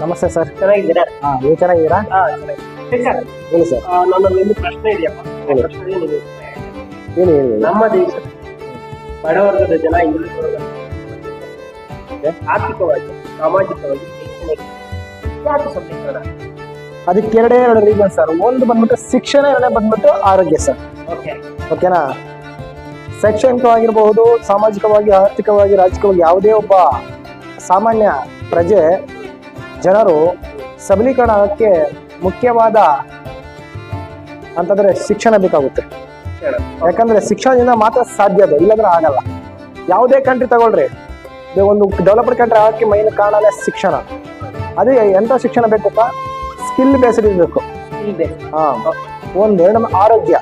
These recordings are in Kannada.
ನಮಸ್ತೆ ಸರ್. ಚೆನ್ನಾಗಿದ್ದೀರಾ? ಹಾ ನೀವು ಚೆನ್ನಾಗಿದ್ದೀರಾ? ಹಾ ಸರ್ ಹೇಳಿ ಸರ್. ಆ, ನನ್ನೊಂದು ಪ್ರಶ್ನೆ ಇದೆಯಪ್ಪ ಹೇಳಿ. ಏನು ನೀವು ಹೇಳಿ ಹೇಳಿ ಹೇಳಿ. ನಮ್ಮ ದೇಶ ಬಡವರ್ಗದ ಜನ ಆರ್ಥಿಕವಾಗಿ ಸಾಮಾಜಿಕವಾಗಿ ಯಾಕೆ ಅದಕ್ಕೆ ಎರಡೇ ಎರಡು ರೀಸನ್ ಸರ್. ಒಂದು ಬಂದ್ಬಿಟ್ಟು ಶಿಕ್ಷಣ ಎರಡನೇ ಬಂದ್ಬಿಟ್ಟು ಆರೋಗ್ಯ ಸರ್. ಓಕೆ. ಓಕೆನಾ? ಶೈಕ್ಷಣಿಕವಾಗಿರಬಹುದು ಸಾಮಾಜಿಕವಾಗಿ ಆರ್ಥಿಕವಾಗಿ ರಾಜಕೀಯವಾಗಿ ಯಾವುದೇ ಒಬ್ಬ ಸಾಮಾನ್ಯ ಪ್ರಜೆ ಜನರು ಸಬಲೀಕರಣಕ್ಕೆ ಮುಖ್ಯವಾದ ಅಂತಂದ್ರೆ ಶಿಕ್ಷಣ ಬೇಕಾಗುತ್ತೆ. ಯಾಕಂದ್ರೆ ಶಿಕ್ಷಣದಿಂದ ಮಾತ್ರ ಸಾಧ್ಯ ಅದು ಇಲ್ಲಾಂದ್ರೆ ಆಗಲ್ಲ. ಯಾವುದೇ ಕಂಟ್ರಿ ತಗೊಳ್ರಿ ಒಂದು ಡೆವಲಪ್ಡ್ ಕಂಟ್ರಿ ಆಗಕ್ಕೆ ಮೈನ್ ಕಾರಣನೇ ಶಿಕ್ಷಣ. ಅದೇ ಎಂತ ಶಿಕ್ಷಣ ಬೇಕಪ್ಪ? ಸ್ಕಿಲ್ ಬೇಸ್ಡ್ ಇರಬೇಕು ಹಾ ಒಂದು ನಮ್ಮ ಆರೋಗ್ಯ.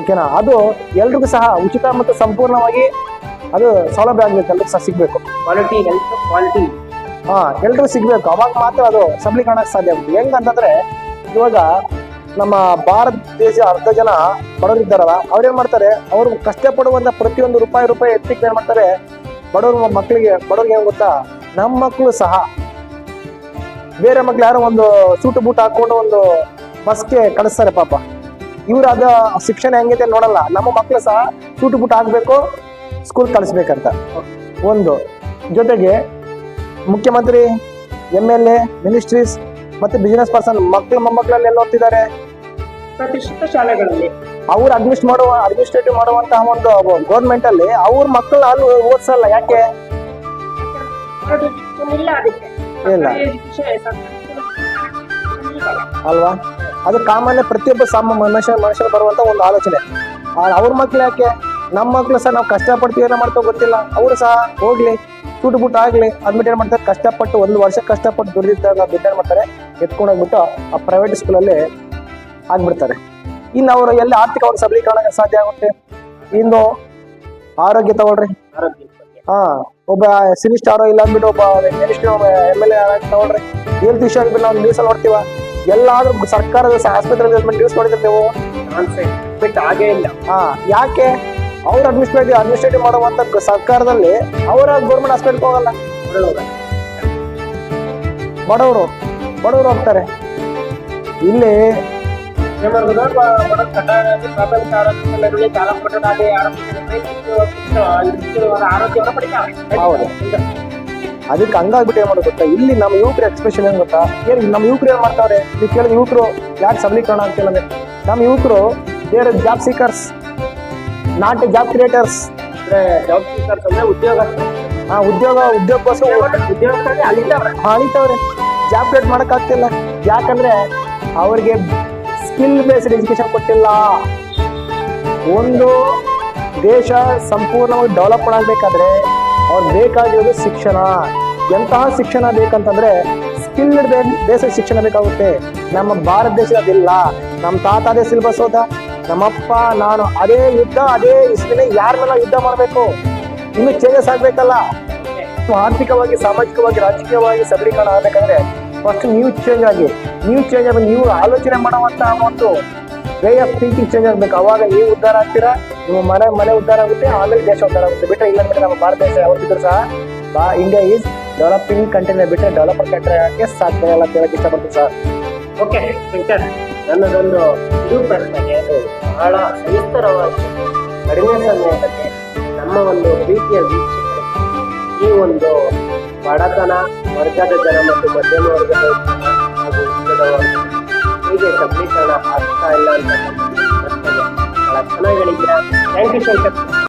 ಓಕೆನಾ ಅದು ಎಲ್ರಿಗೂ ಸಹ ಉಚಿತ ಮತ್ತು ಸಂಪೂರ್ಣವಾಗಿ ಅದು ಸೌಲಭ್ಯ ಆಗ್ಬೇಕು ಎಲ್ರಿಗೂ ಸಹ ಸಿಗ್ಬೇಕು. ಕ್ವಾಲಿಟಿ ಹೆಲ್ತ್ ಕ್ವಾಲಿಟಿ ಹಾ, ಎಲ್ರು ಸಿಗ್ಬೇಕು. ಅವಾಗ ಮಾತ್ರ ಅದು ಸಬಲೀಕರಣಕ್ಕೆ ಸಾಧ್ಯ ಆಗುತ್ತೆ ಹೆಂಗಂತಂದ್ರೆ, ಇವಾಗ ನಮ್ಮ ಭಾರತ ದೇಶ ಅರ್ಧ ಜನ ಬಡವರಿದ್ದಾರಲ್ಲ ಅವ್ರೇನ್ ಮಾಡ್ತಾರೆ? ಅವ್ರು ಕಷ್ಟಪಡುವಂತ ಪ್ರತಿಯೊಂದು ರೂಪಾಯಿ ರೂಪಾಯಿ ಎತ್ತಿಗೆ ಏನ್ ಮಾಡ್ತಾರೆ. ಬಡವ್ರ ಮಕ್ಕಳಿಗೆ ಬಡವ್ರಿಗೆ ಏನ್ ಗೊತ್ತಾ? ನಮ್ಮ ಮಕ್ಕಳು ಸಹ. ಬೇರೆ ಮಕ್ಳು ಯಾರೋ ಒಂದು ಸೂಟು ಬೂಟ್ ಹಾಕೊಂಡು ಒಂದು ಬಸ್ಗೆ ಕಳಿಸ್ತಾರೆ ಪಾಪ. ಇವ್ರ ಅದ ಶಿಕ್ಷಣ ಹೆಂಗೈತೆ ನೋಡಲ್ಲ. ನಮ್ಮ ಮಕ್ಕಳು ಸಹ ಸೂಟು ಬೂಟ್ ಹಾಕ್ಬೇಕು ಸ್ಕೂಲ್ ಕಳಿಸ್ಬೇಕಂತ. ಒಂದು. ಜೊತೆಗೆ ಮುಖ್ಯಮಂತ್ರಿ ಎಂ ಎಲ್ ಎ ಮಿನಿಸ್ಟ್ರೀಸ್ ಮತ್ತೆ ಬಿಸಿನೆಸ್ ಪರ್ಸನ್ ಮಕ್ಕಳು ಮೊಮ್ಮಕ್ಕಳಲ್ಲಿ ಎಲ್ಲ ಓದ್ತಿದ್ದಾರೆ ಪ್ರತಿಷ್ಠಿತ ಶಾಲೆಗಳಲ್ಲಿ. ಅವ್ರು ಅಡ್ಮಿಸ್ಟ್ ಮಾಡುವ ಅಡ್ಮಿನಿಸ್ಟ್ರೇಟಿವ್ ಮಾಡುವಂತಹ ಒಂದು ಗೌರ್ಮೆಂಟ್ ಅಲ್ಲಿ ಅವ್ರ ಮಕ್ಕಳು ಅಲ್ಲಿ ಓದಿಸಲ್ಲ ಯಾಕೆ? ಇಲ್ಲ. ಅಲ್ವಾ? ಅದು ಕಾಮನ್ ಪ್ರತಿಯೊಬ್ಬ ಸಾಮಾನ್ಯ ಮನುಷ್ಯ ಮನುಷ್ಯ ಬರುವಂತ ಒಂದು ಆಲೋಚನೆ. ಅವ್ರ ಮಕ್ಳು ಯಾಕೆ? ನಮ್ಮ ಮಕ್ಳು ಸಹ ನಾವು ಕಷ್ಟಪಡ್ತೀವಿ ಏನೋ ಮಾಡ್ತೋ ಗೊತ್ತಿಲ್ಲ. ಅವರು ಸಹ ಹೋಗ್ಲಿ. ಸೂಟು ಬಿಟ್ಟು ಆಗ್ಲಿ ಅದ್ಮಿಟ್ ಏನ್ ಮಾಡ್ತಾರೆ ಕಷ್ಟಪಟ್ಟು ಒಂದು ವರ್ಷ ಕಷ್ಟಪಟ್ಟು ದುಡಿದಿದ್ದಾಗ ಏನ್ ಮಾಡ್ತಾರೆ ಎತ್ಕೊಂಡು ಹೋಗ್ಬಿಟ್ಟು ಆ ಪ್ರೈವೇಟ್ ಸ್ಕೂಲಲ್ಲಿ ಆಗ್ಬಿಡ್ತಾರೆ. ಇನ್ನು ಅವರು ಎಲ್ಲಿ ಆರ್ಥಿಕವಾಗಿ ಸಬಲೀಕರಣ ಸಾಧ್ಯ ಆಗುತ್ತೆ? ಇನ್ನು ಆರೋಗ್ಯ ತಗೊಳ್ರಿ. ಹಾ ಒಬ್ಬ ಸಿನಿ ಸ್ಟಾರೋ ಇಲ್ಲ ಅಂದ್ಬಿಟ್ಟು ಒಬ್ಬ ಮಿನಿಸ್ಟರ್ ಎಂ ಎಲ್ ಎ ತಗೊಳ್ರಿ. ಹೆಲ್ತ್ ಇಶ್ಯೂ ಆಗಿಬಿಟ್ಟು ನಾವು ನ್ಯೂಸ್ ಅಲ್ಲಿ ನೋಡ್ತೀವ. ಎಲ್ಲಾದ್ರೂ ಸರ್ಕಾರದ ಆಸ್ಪತ್ರೆ ನ್ಯೂಸ್ ನೋಡಿದ್ರೆ ನೀವು. ಬಿಟ್ಟು ಹಾಗೇ ಇಲ್ಲ. ಹಾ ಯಾಕೆ? ಅವ್ರ ಅಡ್ಮಿನಿಸ್ಟ್ರೇಟಿವ್ ಅಡ್ಮಿನಿಸ್ಟ್ರೇಟಿವ್ ಮಾಡುವಂತ ಸರ್ಕಾರದಲ್ಲಿ ಅವರ ಗೌರ್ಮೆಂಟ್ ಹಾಸ್ಪಿಟಲ್ ಹೋಗಲ್ಲ ಬಡವರು. ಬಡವರು ಹೋಗ್ತಾರೆ ಇಲ್ಲಿ. ಹೌದು. ಅದಕ್ಕೆ ಹಂಗಾಗ್ಬಿಟ್ಟು ಏನ್ ಮಾಡೋದು ಗೊತ್ತಾ ಇಲ್ಲಿ ನಮ್ಮ ಯುವಕರು ಎಕ್ಸ್ಪ್ರೆಷನ್ ಏನ್ ಗೊತ್ತಾ ಏನು ನಮ್ಮ ಯುವಕರು ಏನ್ ಮಾಡ್ತಾವ್ರೆ ನೀವು ಕೇಳಿದ ಯುವಕರು ಯಾಕೆ ಸಬಲೀಕರಣ ಅಂತ ಕೇಳಿದ್ರೆ, ನಮ್ಮ ಯುವಕರು ಬೇರೆ job seekers not job creators ಅಂದ್ರೆ ಉದ್ಯೋಗ ಅಂದ್ರೆ ಉದ್ಯೋಗ. ಉದ್ಯೋಗಕ್ಕೋಸ್ಕರ. ಅಳಿತವ್ರೆ. ಜಾಬ್ ಕ್ರಿಯೇಟ್ ಮಾಡಕ್ ಆಗ್ತಿಲ್ಲ ಯಾಕಂದ್ರೆ ಅವ್ರಿಗೆ ಸ್ಕಿಲ್ ಬೇಸ್ಡ್ ಎಜುಕೇಶನ್ ಕೊಟ್ಟಿಲ್ಲ. ಒಂದು ದೇಶ ಸಂಪೂರ್ಣವಾಗಿ ಡೆವಲಪ್ ಮಾಡಬೇಕಾದ್ರೆ ಅವ್ರು ಬೇಕಾಗಿರೋದು ಶಿಕ್ಷಣ. ಎಂತಹ ಶಿಕ್ಷಣ ಬೇಕಂತಂದ್ರೆ ಸ್ಕಿಲ್ ಬೇಸಿಕ್ ಶಿಕ್ಷಣ ಬೇಕಾಗುತ್ತೆ. ನಮ್ಮ ಭಾರತ ದೇಶದಲ್ಲಿ ಅದಿಲ್ಲ. ನಮ್ಮ ತಾತಾದೇ ಸಿಲೆಬಸ್ ಹೋದ ನಮ್ಮಪ್ಪ, ನಾನು ಅದೇ ಯುದ್ಧ, ಅದೇ ಇಷ್ಟನೇ ಯಾರ ಮೇಲೆ ಯುದ್ಧ ಮಾಡಬೇಕು? ಇನ್ನು ಚೇಂಜಸ್ ಆಗ್ಬೇಕಲ್ಲ? ಆರ್ಥಿಕವಾಗಿ, ಸಾಮಾಜಿಕವಾಗಿ, ರಾಜಕೀಯವಾಗಿ ಸಬಲೀಕರಣ ಆಗ್ಬೇಕಂದ್ರೆ ಫಸ್ಟ್ ನೀವು ಚೇಂಜ್ ಆಗಿ, ನೀವು ಚೇಂಜ್ ಆಗಿ, ನೀವು ಆಲೋಚನೆ ಮಾಡುವಂತ ಒಂದು ವೇ ಆಫ್ ಥಿಂಕಿಂಗ್ ಚೇಂಜ್ ಆಗ್ಬೇಕು. ಅವಾಗ ನೀವು ಉದ್ಧಾರ ಆಗ್ತೀರಾ? ನಿಮ್ಮ ಮನೆ ಮನೆ ಉದ್ಧಾರ ಆಗುತ್ತೆ, ಆಮೇಲೆ ದೇಶ ಉದ್ಧಾರ ಆಗುತ್ತೆ. ಬಿಟ್ಟರೆ ಇಲ್ಲಾಂದ್ರೆ ನಮ್ಮ ಭಾರತ ದೇಶ ಯಾವತ್ತಿದ್ರು ಸಹ, ಬಾ ಇಂಡಿಯಾ ಈಸ್ ಡೆವಲಪಿಂಗ್ ಕಂಟ್ರಿನ ಬಿಟ್ಟರೆ ಡೆವಲಪರ್ ಕಂಟ್ರಿ ಆಗಕ್ಕೆ ಸಾಧ್ಯ ಅಂತ ಹೇಳಕ್ ಇಷ್ಟಪಡ್ತೀನಿ ಸರ್. ಓಕೆ ನನ್ನದೊಂದು ಇದು ಪ್ರಶ್ನೆಗೆ ಬಹಳ ಸವಿಸ್ತರವಾಗಿ ಕಡಿಮೆ ಸಮಯದಲ್ಲಿ ನಮ್ಮ ಒಂದು ಪ್ರೀತಿಯ ವೀಕ್ಷಕರು ಈ ಒಂದು ಬಡತನ ವರ್ಗದ ಜನ ಮತ್ತು ಮಧ್ಯಮ ವರ್ಗದ ಜನ ಹಾಗೂ ಹೇಗೆ ಸಬಲೀಕರಣ ಆಗ್ತಾ ಇಲ್ಲ ಅಂತ ಚೆನ್ನಾಗಿ ಥ್ಯಾಂಕ್ ಯು ಶಂಕರ್